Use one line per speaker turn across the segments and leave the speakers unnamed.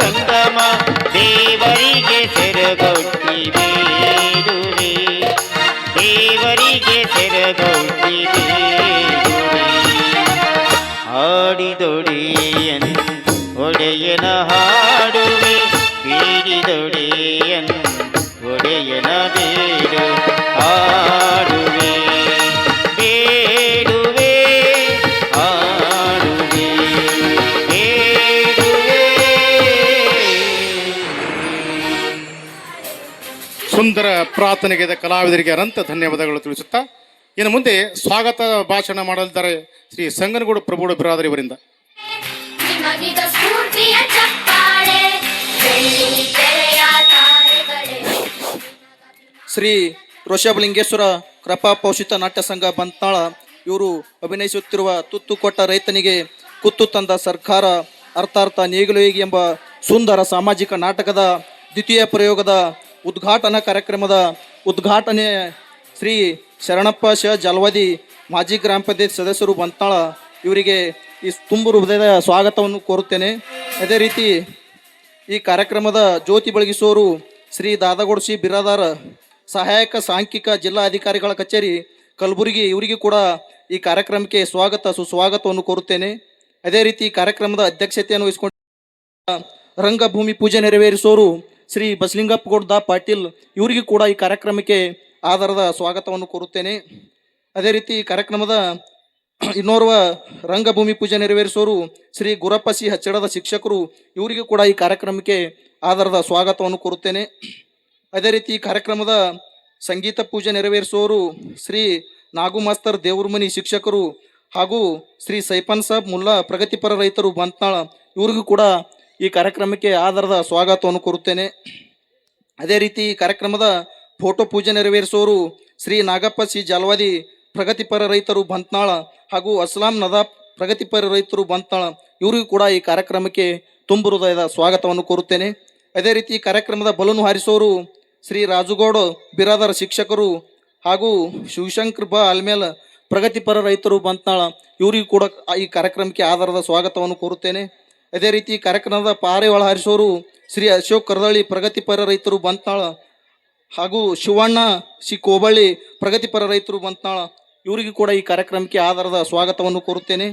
சொந்தமா?
தேவன் ಪ್ರಾರ್ಥನೆಗೆ ಕಲಾವಿದರಿಗೆ ಅನಂತ ಧನ್ಯವಾದಗಳು ತಿಳಿಸುತ್ತಾ ಇನ್ನು ಮುಂದೆ ಸ್ವಾಗತ ಭಾಷಣ ಮಾಡಲಿದ್ದಾರೆ ಶ್ರೀ ಸಂಗನಗೂಡು ಪ್ರಭುಡ ಬಿರಾದರ್ ಇವರಿಂದ
ಶ್ರೀ ಋಷಭಲಿಂಗೇಶ್ವರ ಕೃಪಾ ಪೋಷಿತ ನಾಟ್ಯ ಸಂಘ ಬಂತಾಳ ಇವರು ಅಭಿನಯಿಸುತ್ತಿರುವ ತುತ್ತು ಕೊಟ್ಟ ರೈತನಿಗೆ ಕುತ್ತು ತಂದ ಸರ್ಕಾರ ಅರ್ಥಾರ್ಥ ನೇಗಿಲು ಹೇಗೆ ಎಂಬ ಸುಂದರ ಸಾಮಾಜಿಕ ನಾಟಕದ ದ್ವಿತೀಯ ಪ್ರಯೋಗದ ಉದ್ಘಾಟನಾ ಕಾರ್ಯಕ್ರಮದ ಉದ್ಘಾಟನೆ ಶ್ರೀ ಶರಣಪ್ಪ ಶ ಜಲವದಿ ಮಾಜಿ ಗ್ರಾಮ ಪಂಚಾಯತ್ ಸದಸ್ಯರು ಬಂತಾಳ ಇವರಿಗೆ ಈ ತುಂಬು ಹೃದಯದ ಸ್ವಾಗತವನ್ನು ಕೋರುತ್ತೇನೆ. ಅದೇ ರೀತಿ ಈ ಕಾರ್ಯಕ್ರಮದ ಜ್ಯೋತಿ ಬೆಳಗಿಸುವವರು ಶ್ರೀ ದಾದಗೋಡ್ಸಿ ಬಿರಾದಾರ ಸಹಾಯಕ ಸಾಂಖ್ಯಿಕ ಜಿಲ್ಲಾ ಅಧಿಕಾರಿಗಳ ಕಚೇರಿ ಕಲಬುರಗಿ ಇವರಿಗೆ ಕೂಡ ಈ ಕಾರ್ಯಕ್ರಮಕ್ಕೆ ಸ್ವಾಗತ ಸುಸ್ವಾಗತವನ್ನು ಕೋರುತ್ತೇನೆ. ಅದೇ ರೀತಿ ಕಾರ್ಯಕ್ರಮದ ಅಧ್ಯಕ್ಷತೆಯನ್ನು ವಹಿಸಿಕೊಂಡು ರಂಗಭೂಮಿ ಪೂಜೆ ನೆರವೇರಿಸುವವರು ಶ್ರೀ ಬಸಲಿಂಗಪ್ಪ ಗೌಡ ಪಾಟೀಲ್ ಇವರಿಗೂ ಕೂಡ ಈ ಕಾರ್ಯಕ್ರಮಕ್ಕೆ ಆಧಾರದ ಸ್ವಾಗತವನ್ನು ಕೋರುತ್ತೇನೆ. ಅದೇ ರೀತಿ ಈ ಕಾರ್ಯಕ್ರಮದ ಇನ್ನೋರ್ವ ರಂಗಭೂಮಿ ಪೂಜೆ ನೆರವೇರಿಸೋರು ಶ್ರೀ ಗುರಪ್ಪ ಸಿ ಹಚ್ಚಡದ ಶಿಕ್ಷಕರು ಇವರಿಗೂ ಕೂಡ ಈ ಕಾರ್ಯಕ್ರಮಕ್ಕೆ ಆಧಾರದ ಸ್ವಾಗತವನ್ನು ಕೋರುತ್ತೇನೆ. ಅದೇ ರೀತಿ ಈ ಕಾರ್ಯಕ್ರಮದ ಸಂಗೀತ ಪೂಜೆ ನೆರವೇರಿಸುವವರು ಶ್ರೀ ನಾಗುಮಾಸ್ತರ್ ದೇವ್ರಮನಿ ಶಿಕ್ಷಕರು ಹಾಗೂ ಶ್ರೀ ಸೈಫನ್ ಸಾಬ್ ಮುಲ್ಲಾ ಪ್ರಗತಿಪರ ರೈತರು ಬಂತ್ನಾಳ ಇವರಿಗೂ ಕೂಡ ಈ ಕಾರ್ಯಕ್ರಮಕ್ಕೆ ಆಧಾರದ ಸ್ವಾಗತವನ್ನು ಕೋರುತ್ತೇನೆ. ಅದೇ ರೀತಿ ಈ ಕಾರ್ಯಕ್ರಮದ ಫೋಟೋ ಪೂಜೆ ನೆರವೇರಿಸುವವರು ಶ್ರೀ ನಾಗಪ್ಪ ಸಿ ಜಾಲವಾದಿ ಪ್ರಗತಿಪರ ರೈತರು ಬಂತ್ನಾಳ ಹಾಗೂ ಅಸ್ಲಾಂ ನದಾಬ್ ಪ್ರಗತಿಪರ ರೈತರು ಬಂತ್ನಾಳ ಇವರಿಗೂ ಕೂಡ ಈ ಕಾರ್ಯಕ್ರಮಕ್ಕೆ ತುಂಬು ಹೃದಯದ ಸ್ವಾಗತವನ್ನು ಕೋರುತ್ತೇನೆ. ಅದೇ ರೀತಿ ಈ ಕಾರ್ಯಕ್ರಮದ ಬಲೂನು ಹಾರಿಸುವವರು ಶ್ರೀ ರಾಜುಗೌಡ ಬಿರಾದರ ಶಿಕ್ಷಕರು ಹಾಗೂ ಶಿವಶಂಕರ್ ಬ ಆಲ್ಮೇಲ್ ಪ್ರಗತಿಪರ ರೈತರು ಬಂತ್ನಾಳ ಇವರಿಗೂ ಕೂಡ ಈ ಕಾರ್ಯಕ್ರಮಕ್ಕೆ ಆಧಾರದ ಸ್ವಾಗತವನ್ನು ಕೋರುತ್ತೇನೆ. ಅದೇ ರೀತಿ ಕಾರ್ಯಕ್ರಮದ ಒಳ ಹರಿಸೋರು ಶ್ರೀ ಅಶೋಕ್ ಕರದಳ್ಳಿ ಪ್ರಗತಿಪರ ರೈತರು ಬಂತಾಳ ಹಾಗೂ ಶಿವಣ್ಣ ಶ್ರೀ ಕೋಬಳ್ಳಿ ಪ್ರಗತಿಪರ ರೈತರು ಬಂತಾಳ ಇವರಿಗೂ ಕೂಡ ಈ ಕಾರ್ಯಕ್ರಮಕ್ಕೆ ಆಧಾರದ ಸ್ವಾಗತವನ್ನು ಕೋರುತ್ತೇನೆ.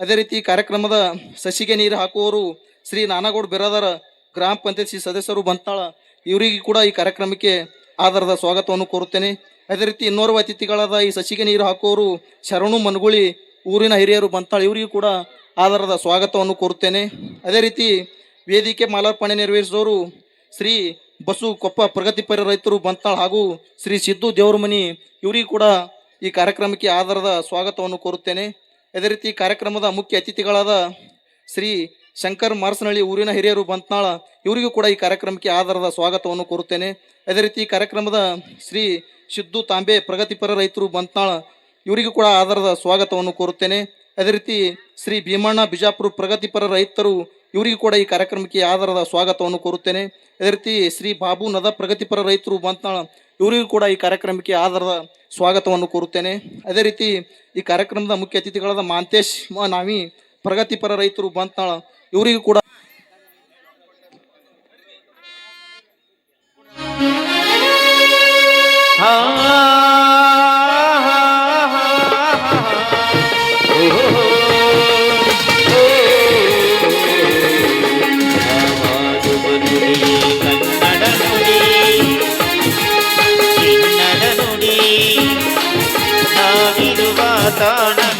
ಅದೇ ರೀತಿ ಕಾರ್ಯಕ್ರಮದ ಸಸಿಗೆ ನೀರು ಹಾಕುವವರು ಶ್ರೀ ನಾನಗೌಡ ಬಿರಾದರ ಗ್ರಾಮ ಪಂಚಾಯತ್ ಸದಸ್ಯರು ಬಂತಾಳ ಇವರಿಗೂ ಕೂಡ ಈ ಕಾರ್ಯಕ್ರಮಕ್ಕೆ ಆಧಾರದ ಸ್ವಾಗತವನ್ನು ಕೋರುತ್ತೇನೆ. ಅದೇ ರೀತಿ ಇನ್ನೋರ್ವ ಅತಿಥಿಗಳಾದ ಈ ಸಸಿಗೆ ನೀರು ಹಾಕುವವರು ಶರಣು ಮನಗುಳಿ ಊರಿನ ಹಿರಿಯರು ಬಂತಾಳ ಇವರಿಗೂ ಕೂಡ ಆಧಾರದ ಸ್ವಾಗತವನ್ನು ಕೋರುತ್ತೇನೆ. ಅದೇ ರೀತಿ ವೇದಿಕೆ ಮಾಲಾರ್ಪಣೆ ನೆರವೇರಿಸಿದವರು ಶ್ರೀ ಬಸು ಕೊಪ್ಪ ಪ್ರಗತಿಪರ ರೈತರು ಬಂತಾಳ್ ಹಾಗೂ ಶ್ರೀ ಸಿದ್ದು ದೇವರಮನಿ, ಇವರಿಗೂ ಕೂಡ ಈ ಕಾರ್ಯಕ್ರಮಕ್ಕೆ ಆಧಾರದ ಸ್ವಾಗತವನ್ನು ಕೋರುತ್ತೇನೆ. ಅದೇ ರೀತಿ ಕಾರ್ಯಕ್ರಮದ ಮುಖ್ಯ ಅತಿಥಿಗಳಾದ ಶ್ರೀ ಶಂಕರ್ ಮಾರಸನಹಳ್ಳಿ ಊರಿನ ಹಿರಿಯರು ಬಂತ್ನಾಳ ಇವರಿಗೂ ಕೂಡ ಈ ಕಾರ್ಯಕ್ರಮಕ್ಕೆ ಆಧಾರದ ಸ್ವಾಗತವನ್ನು ಕೋರುತ್ತೇನೆ. ಅದೇ ರೀತಿ ಕಾರ್ಯಕ್ರಮದ ಶ್ರೀ ಸಿದ್ದು ತಾಂಬೆ ಪ್ರಗತಿಪರ ರೈತರು ಬಂತ್ನಾಳ ಇವರಿಗೂ ಕೂಡ ಆಧಾರದ ಸ್ವಾಗತವನ್ನು ಕೋರುತ್ತೇನೆ. ಅದೇ ರೀತಿ ಶ್ರೀ ಭೀಮಣ್ಣ ಬಿಜಾಪುರ ಪ್ರಗತಿಪರ ರೈತರು ಇವರಿಗೂ ಕೂಡ ಈ ಕಾರ್ಯಕ್ರಮಕ್ಕೆ ಆಧಾರದ ಸ್ವಾಗತವನ್ನು ಕೋರುತ್ತೇನೆ. ಅದೇ ರೀತಿ ಶ್ರೀ ಬಾಬು ನದ ಪ್ರಗತಿಪರ ರೈತರು ಬಂತಾಳ ಇವರಿಗೂ ಕೂಡ ಈ ಕಾರ್ಯಕ್ರಮಕ್ಕೆ ಆಧಾರದ ಸ್ವಾಗತವನ್ನು ಕೋರುತ್ತೇನೆ. ಅದೇ ರೀತಿ ಈ ಕಾರ್ಯಕ್ರಮದ ಮುಖ್ಯ ಅತಿಥಿಗಳಾದ ಮಾಂತೇಶ್ ನಾವಿ ಪ್ರಗತಿಪರ ರೈತರು ಬಂತ್ನಾಳ, ಇವರಿಗೂ ಕೂಡ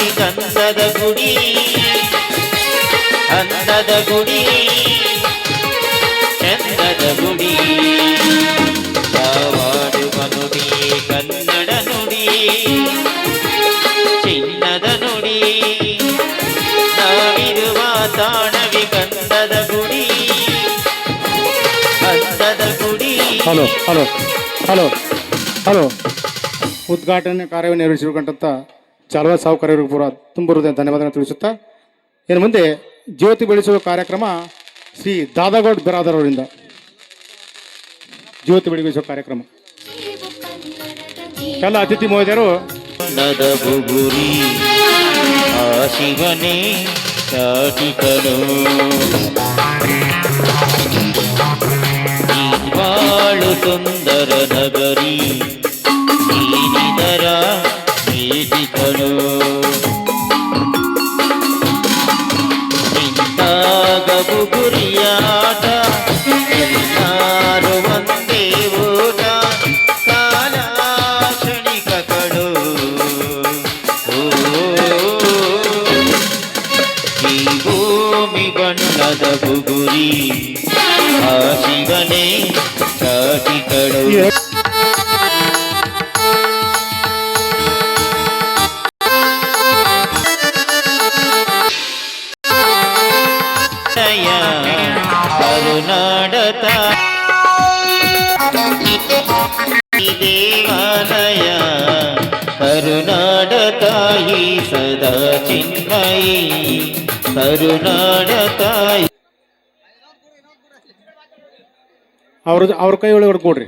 ತಾಣವಿ ಕಂದದ ಗುಡಿ. ಅಂದದ ಗುಡಿ, ಚಂದದ ಗುಡಿ. ಯಾವಾಡುವ ನುಡಿ, ಕನ್ನಡ ನುಡಿ. ಚಿನ್ನದ ನುಡಿ. ನಾವಿರುವ ತಾಣವಿ ಕಂದದ ಗುಡಿ. ಅಂದದ ಗುಡಿ.
Hello hello hello hello. ಉದ್ಘಾಟನೆ ಕಾರ್ಯವನ್ನು ನಿರ್ವಹಿಸಿರುವಂಥ ಚಾಲವಾ ಸಾಹುಕಾರರಿಗೂ ಪೂರ ತುಂಬ ಧನ್ಯವಾದಗಳನ್ನು ತಿಳಿಸುತ್ತಾ, ಇನ್ನು ಮುಂದೆ ಜ್ಯೋತಿ ಬೆಳೆಸುವ ಕಾರ್ಯಕ್ರಮ ಶ್ರೀ ದಾದಾಗೌಡ್ ಬಿರಾದರ್ ಅವರಿಂದ. ಜ್ಯೋತಿ ಬೆಳಗಿಸುವ ಕಾರ್ಯಕ್ರಮ. ಎಲ್ಲ ಅತಿಥಿ ಮಹೋದಯರು
ಶಿವನೇ కదవు గురి ఆ శివనే చాటికడు కరుణాడత
దేవాలయ
కరుణాడతాయి సదా చిన్మయీ ಕರುನಾಡ ತಾಯಿ ಸದಾ ಚಿನ್ಮಯಿ ಕರುನಾಡ ತಾಯಿ
ಅವ್ರ ಅವ್ರ ಕೈ ಒಳಗೆ ಕೊಡ್ರಿ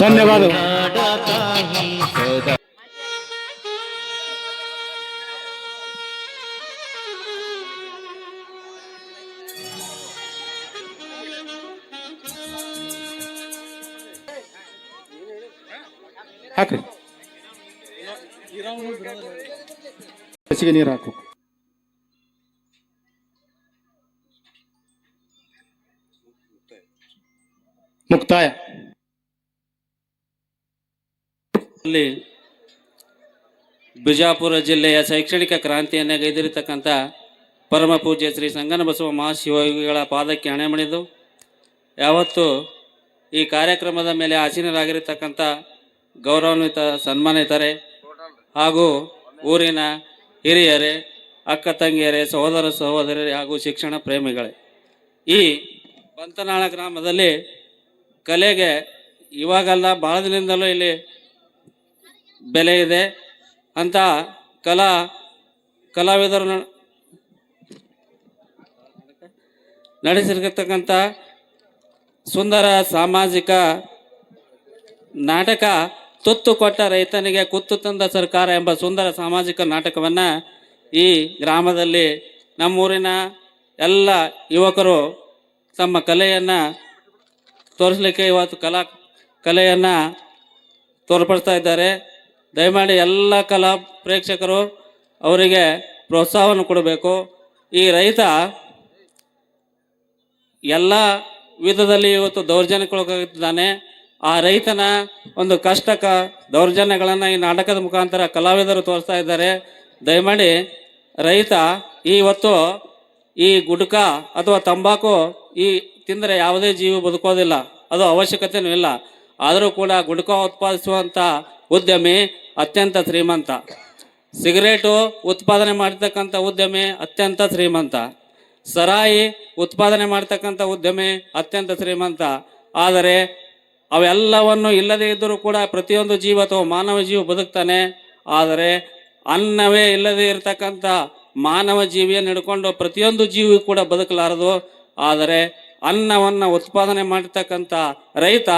ಧನ್ಯವಾದ ಹಾಕ್ರಿ ನೀರು ಹಾಕು. ಮುಕ್ತಾಯ.
ಅಲ್ಲಿ ಬಿಜಾಪುರ ಜಿಲ್ಲೆಯ ಶೈಕ್ಷಣಿಕ ಕ್ರಾಂತಿಯನ್ನು ಗೈದಿರತಕ್ಕಂಥ ಪರಮ ಪೂಜ್ಯ ಶ್ರೀ ಸಂಗನ ಬಸವ ಮಹಾಶಿವಯೋಗಿಗಳ ಪಾದಕ್ಕೆ ಹಣೆ ಮಣಿದು, ಯಾವತ್ತು ಈ ಕಾರ್ಯಕ್ರಮದ ಮೇಲೆ ಆಸೀನರಾಗಿರತಕ್ಕಂಥ ಗೌರವಾನ್ವಿತ, ಸನ್ಮಾನಿತರೆ. ಹಾಗೂ ಊರಿನ ಹಿರಿಯರೇ, ಅಕ್ಕ ತಂಗಿಯರೇ, ಸಹೋದರ ಸಹೋದರರೇ ಹಾಗೂ ಶಿಕ್ಷಣ ಪ್ರೇಮಿಗಳೇ. ಈ ಬಂತನಾಳ ಗ್ರಾಮದಲ್ಲಿ ಕಲೆಗೆ ಇವಾಗಲ್ಲ ಭಾಳ ದಿನದಿಂದಲೂ ಇಲ್ಲಿ ಬೆಲೆ ಇದೆ. ಅಂತ ಕಲಾ, ಕಲಾವಿದರು ನಡೆಸಿರ್ತಕ್ಕಂಥ ಸುಂದರ ಸಾಮಾಜಿಕ ನಾಟಕ ತುತ್ತು ಕೊಟ್ಟ ರೈತನಿಗೆ ಕುತ್ತು ತಂದ ಸರ್ಕಾರ ಎಂಬ ಸುಂದರ ಸಾಮಾಜಿಕ ನಾಟಕವನ್ನು ಈ ಗ್ರಾಮದಲ್ಲಿ ನಮ್ಮೂರಿನ ಎಲ್ಲ ಯುವಕರು ತಮ್ಮ ಕಲೆಯನ್ನು ತೋರಿಸಲಿಕ್ಕೆ ಇವತ್ತು ಕಲಾ ಕಲೆಯನ್ನು ತೋರ್ಪಡಿಸ್ತಾ ಇದ್ದಾರೆ. ದಯಮಾಡಿ ಎಲ್ಲ ಕಲಾ ಪ್ರೇಕ್ಷಕರು ಅವರಿಗೆ ಪ್ರೋತ್ಸಾಹವನ್ನು ಕೊಡಬೇಕು. ಈ ರೈತ ಎಲ್ಲ ವಿಧದಲ್ಲಿ ಇವತ್ತು ದೌರ್ಜನ್ಯಕ್ಕೊಳಗಾಗಿದ್ದಾನೆ ಆ ರೈತನ ಒಂದು ಕಷ್ಟಕ ದೌರ್ಜನ್ಯಗಳನ್ನು ಈ ನಾಟಕದ ಮುಖಾಂತರ ಕಲಾವಿದರು ತೋರಿಸ್ತಾ ಇದ್ದಾರೆ. ದಯಮಾಡಿ ರೈತ ಇವತ್ತು ಈ ಗುಡ್ಕ ಅಥವಾ ತಂಬಾಕು ಈ ತಿಂದರೆ ಯಾವುದೇ ಜೀವಿ ಬದುಕೋದಿಲ್ಲ. ಅದು ಅವಶ್ಯಕತೆಯೂ ಇಲ್ಲ. ಆದರೂ ಕೂಡ ಗುಡ್ಕ ಉತ್ಪಾದಿಸುವಂಥ ಉದ್ಯಮಿ ಅತ್ಯಂತ ಶ್ರೀಮಂತ. ಸಿಗರೇಟು ಉತ್ಪಾದನೆ ಮಾಡ್ತಕ್ಕಂಥ ಉದ್ಯಮಿ ಅತ್ಯಂತ ಶ್ರೀಮಂತ. ಸರಾಯಿ ಉತ್ಪಾದನೆ ಮಾಡ್ತಕ್ಕಂಥ ಉದ್ಯಮಿ ಅತ್ಯಂತ ಶ್ರೀಮಂತ. ಆದರೆ ಅವೆಲ್ಲವನ್ನು ಇಲ್ಲದೇ ಇದ್ದರೂ ಕೂಡ ಪ್ರತಿಯೊಂದು ಜೀವ ಅಥವಾ ಮಾನವ ಜೀವ ಬದುಕ್ತಾನೆ. ಆದರೆ ಅನ್ನವೇ ಇಲ್ಲದೆ ಇರತಕ್ಕಂಥ ಮಾನವ ಜೀವಿಯನ್ನು ಹಿಡ್ಕೊಂಡು ಪ್ರತಿಯೊಂದು ಜೀವಿ ಕೂಡ ಬದುಕಲಾರದು. ಆದರೆ ಅನ್ನವನ್ನು ಉತ್ಪಾದನೆ ಮಾಡಿರ್ತಕ್ಕಂಥ ರೈತ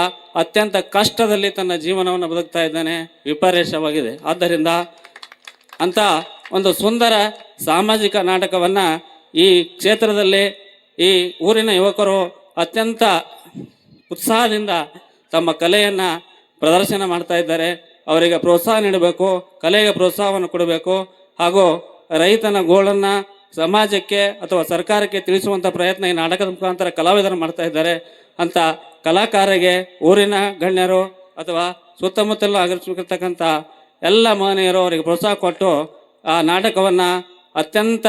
ಅತ್ಯಂತ ಕಷ್ಟದಲ್ಲಿ ತನ್ನ ಜೀವನವನ್ನು ಬದುಕ್ತಾ ಇದ್ದಾನೆ. ವಿಪರ್ಯಾಸವಾಗಿದೆ ಆದ್ದರಿಂದ ಅಂತ ಒಂದು ಸುಂದರ ಸಾಮಾಜಿಕ ನಾಟಕವನ್ನು ಈ ಕ್ಷೇತ್ರದಲ್ಲಿ ಈ ಊರಿನ ಯುವಕರು ಅತ್ಯಂತ ಉತ್ಸಾಹದಿಂದ ತಮ್ಮ ಕಲೆಯನ್ನು ಪ್ರದರ್ಶನ ಮಾಡ್ತಾ ಇದ್ದಾರೆ. ಅವರಿಗೆ ಪ್ರೋತ್ಸಾಹ ನೀಡಬೇಕು, ಕಲೆಗೆ ಪ್ರೋತ್ಸಾಹವನ್ನು ಕೊಡಬೇಕು. ಹಾಗೂ ರೈತನ ಗೋಳನ್ನು ಸಮಾಜಕ್ಕೆ ಅಥವಾ ಸರ್ಕಾರಕ್ಕೆ ತಿಳಿಸುವಂಥ ಪ್ರಯತ್ನ ಈ ನಾಟಕದ ಮುಖಾಂತರ ಕಲಾವಿದರು ಮಾಡ್ತಾ ಇದ್ದಾರೆ. ಅಂತ ಕಲಾಕಾರರಿಗೆ ಊರಿನ ಗಣ್ಯರು ಅಥವಾ ಸುತ್ತಮುತ್ತಲೂ ಆಗಮಿಸಿರ್ತಕ್ಕಂಥ ಎಲ್ಲ ಮಹನೀಯರು ಅವರಿಗೆ ಪ್ರೋತ್ಸಾಹ ಕೊಟ್ಟು ಆ ನಾಟಕವನ್ನು ಅತ್ಯಂತ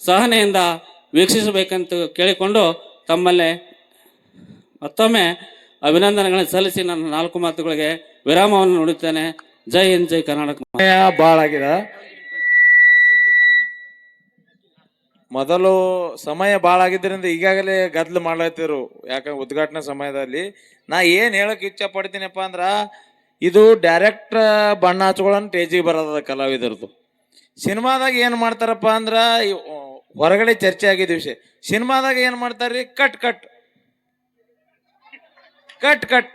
ಸಹನೆಯಿಂದ ವೀಕ್ಷಿಸಬೇಕಂತ ಕೇಳಿಕೊಂಡು ತಮ್ಮಲ್ಲೇ ಮತ್ತೊಮ್ಮೆ ಅಭಿನಂದನೆಗಳನ್ನು ಸಲ್ಲಿಸಿ ನನ್ನ ನಾಲ್ಕು ಮಾತುಗಳಿಗೆ ವಿರಾಮವನ್ನು ನೋಡುತ್ತೇನೆ. ಜೈ ಹಿಂದ್, ಜೈ ಕರ್ನಾಟಕ.
ಬಹಳ ಆಗಿದೆ. ಮೊದಲು ಸಮಯ ಭಾಳ ಆಗಿದ್ದರಿಂದ ಈಗಾಗಲೇ ಗದ್ಲು ಮಾಡ್ಲತ್ತಿರು ಯಾಕಂದ್ರೆ ಉದ್ಘಾಟನಾ ಸಮಯದಲ್ಲಿ. ನಾ ಏನು ಹೇಳಕ್ ಇಚ್ಛೆ ಪಡ್ತೀನಪ್ಪ ಅಂದ್ರ, ಇದು ಡೈರೆಕ್ಟ್ ಬಣ್ಣ ಹಚ್ಕೊಳ್ಳೋಣ ಟೇಜಿಗೆ ಬರೋದ ಕಲಾವಿದರದು ಸಿನಿಮಾದಾಗ ಏನು ಮಾಡ್ತಾರಪ್ಪ ಅಂದ್ರೆ ಹೊರಗಡೆ ಚರ್ಚೆ ಆಗಿದ್ದ ವಿಷಯ. ಸಿನಿಮಾದಾಗ ಏನು ಮಾಡ್ತಾರ್ರಿ? ಕಟ್ ಕಟ್ ಕಟ್ ಕಟ್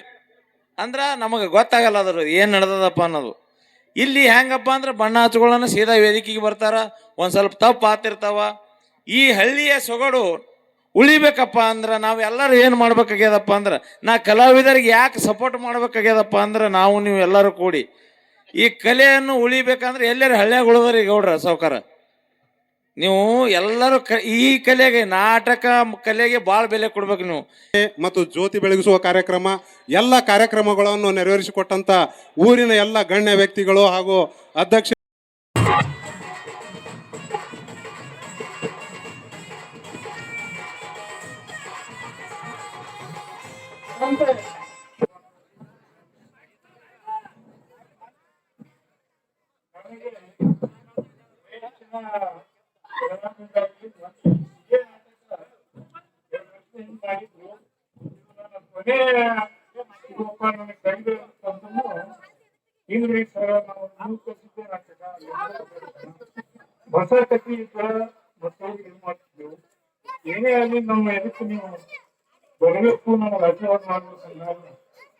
ಅಂದ್ರೆ ನಮಗೆ ಗೊತ್ತಾಗಲ್ಲ ಅದ್ರ ಏನು ನಡೆದದಪ್ಪ ಅನ್ನೋದು. ಇಲ್ಲಿ ಹೆಂಗಪ್ಪ ಅಂದ್ರೆ ಬಣ್ಣ ಹಚ್ಕೊಳ್ಳೋಣ ಸೀದಾ ವೇದಿಕೆಗೆ ಬರ್ತಾರ, ಒಂದು ಸ್ವಲ್ಪ ತಪ್ಪು ಆತಿರ್ತಾವ. ಈ ಹಳ್ಳಿಯ ಸೊಗಡು ಉಳಿಬೇಕಪ್ಪ ಅಂದ್ರೆ ನಾವೆಲ್ಲರೂ ಏನು ಮಾಡ್ಬೇಕಾಗ್ಯದಪ್ಪ ಅಂದ್ರೆ, ನಾ ಕಲಾವಿದರಿಗೆ ಯಾಕೆ ಸಪೋರ್ಟ್ ಮಾಡ್ಬೇಕಾಗ್ಯದಪ್ಪ ಅಂದ್ರೆ ನಾವು ನೀವು ಎಲ್ಲರೂ ಕೂಡಿ ಈ ಕಲೆಯನ್ನು ಉಳಿಬೇಕಂದ್ರೆ ಎಲ್ಲರೂ ಹಳ್ಳಿಯಾಗ ಉಳಿದ್ರಿ ಗೌಡ್ರ ಸಾವ್ಕಾರ? ನೀವು ಎಲ್ಲರೂ ಕ ಈ ಕಲೆಗೆ ನಾಟಕ ಕಲೆಗೆ ಭಾಳ ಬೆಲೆ ಕೊಡ್ಬೇಕು ನೀವು.
ಮತ್ತು ಜ್ಯೋತಿ ಬೆಳಗಿಸುವ ಕಾರ್ಯಕ್ರಮ ಎಲ್ಲ ಕಾರ್ಯಕ್ರಮಗಳನ್ನು ನೆರವೇರಿಸಿಕೊಟ್ಟಂತ ಊರಿನ ಎಲ್ಲ ಗಣ್ಯ ವ್ಯಕ್ತಿಗಳು ಹಾಗೂ ಅಧ್ಯಕ್ಷ
ಹೊಸ ಟೆಕ್ನಿಕ್ ಮಕ್ಕಳಿಗೆ ಇದು ಮಾಡ್ತಿದ್ದೆವು ಏನೇ ಆಗಲಿ ನಮ್ಮ ಎದಕ್ಕೆ ನೀವು ಬರಬೇಕು ನಾವು ರಾಜ್ಯವನ್ನು ಮಾಡಬೇಕು ಅಂದಾಗ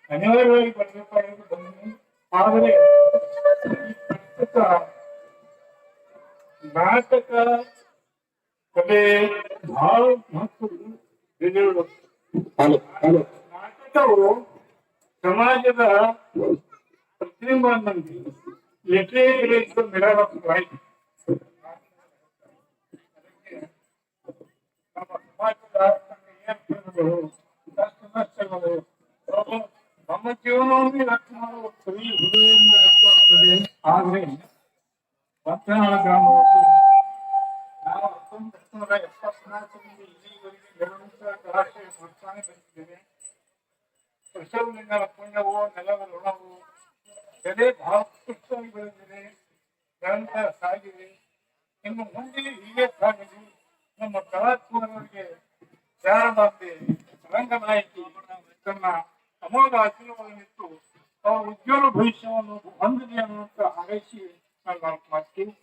ಅನಿವಾರ್ಯವಾಗಿ ಬರಬೇಕಾಗಿ ಬಂದಿನಿ ಆದರೆ ನಾಟಕ ಕಲೆ ಬಹಳ ಮಹತ್ವ ಬೆಳೆಯುವುದು ನಾಟಕವು ಸಮಾಜದ ಪ್ರತಿಬಿಂಬ ಲಿಟ್ರೇಚರ್ ಮಿರರ್ ಆಫ್ ಲೈಫ್ ನಮ್ಮ ಸಮಾಜದ ಏರ್ಪೇರುಗಳು ಕಷ್ಟ ನಷ್ಟಗಳು ಅವು ನಮ್ಮ ಜೀವನವನ್ನು ವ್ಯಕ್ತ ಮಾಡುವ ಕವಿ ಹೃದಯದಿಂದ ವ್ಯಕ್ತವಾಗುತ್ತದೆ ಆದರೆ ಪಂಚನಾಳ ಗ್ರಾಮದಲ್ಲಿ ನಮ್ಮ ಕಲಾತ್ಮಕರಿಗೆ ರಂಗ ನಾಯಕಿ ತನ್ನ ಅಮೋಘ ಆಶೀರ್ವಾದವಿತ್ತು ಅವರ ಉಜ್ವಲ ಭವಿಷ್ಯವನ್ನು ಹೊಂದಿದೆ ಅನ್ನುವಂತ ಹಾರೈಸಿ ನಾನು ನಾಲ್ಕು ಮಾತಿಗೆ